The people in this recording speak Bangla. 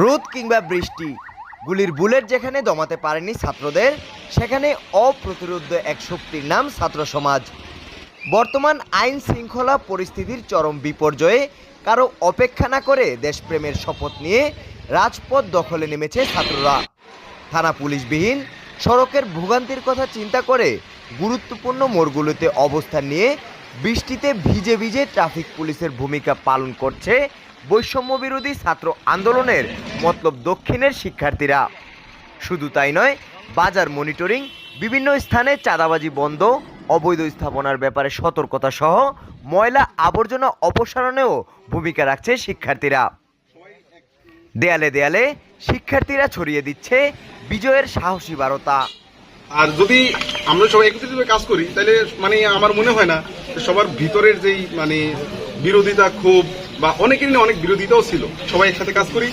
রোদ কিংবা বৃষ্টি। গুলির বুলেট যেখানে দমাতে পারেনি ছাত্রদের, সেখানে অপ্রতিরোধ এক শক্তির নাম ছাত্র সমাজ। বর্তমান আইন শৃঙ্খলা পরিস্থিতির চরম বিপর্যয়ে কারও অপেক্ষা না করে দেশপ্রেমের শপথ নিয়ে রাজপথ দখলে নেমেছে ছাত্ররা। থানা পুলিশবিহীন, সড়কের ভোগান্তির কথা চিন্তা করে গুরুত্বপূর্ণ মোড়গুলোতে অবস্থান নিয়ে বৃষ্টিতে ভিজে ভিজে ট্রাফিক পুলিশের ভূমিকা পালন করছে বৈষম্য বিরোধী ছাত্র আন্দোলনের মতলব দক্ষিণের শিক্ষার্থীরা। শুধু তাই নয়, বাজার মনিটরিং, বিভিন্ন স্থানে চাঁদাবাজি বন্ধ, অবৈধ স্থাপনার ব্যাপারে সতর্কতা সহ ময়লা আবর্জনা অপসারণেও ভূমিকা রাখছে শিক্ষার্থীরা। দেয়ালে দেয়ালে শিক্ষার্থীরা ছড়িয়ে দিচ্ছে বিজয়ের সাহসী বারতা। আর যদি আমরা সবাই একত্রিতভাবে কাজ করি, তাহলে মানে আমার মনে হয় না সবার ভিতরের যেই মানে বিরোধিতা ক্ষোভ বা অনেকেরই অনেক বিরোধিতাও ছিল। সবাই একসাথে কাজ করি।